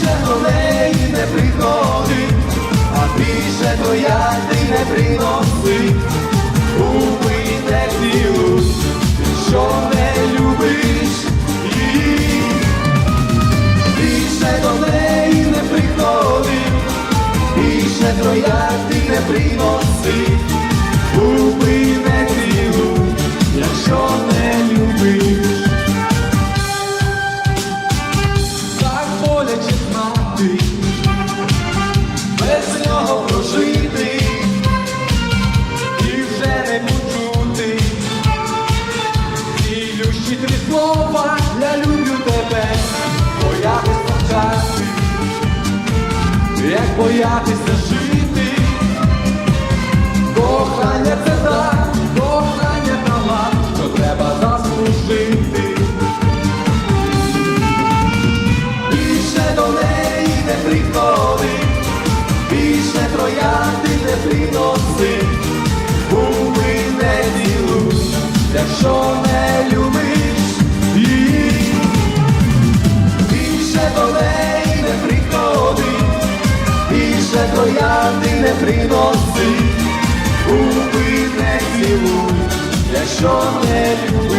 більше до неї не приходить, а більше троянди не приносить, губи не цілуй, що не любиш її, більше до неї не приходить, більше троянди не приносить, знати, без нього прожити і вже не почути. і лющі три слова я люблю тебе, боятися часу, як боятися якщо не любиш. Її, більше неї не приходи, більше троянди не приносить, губи не цілуй, якщо не любиш.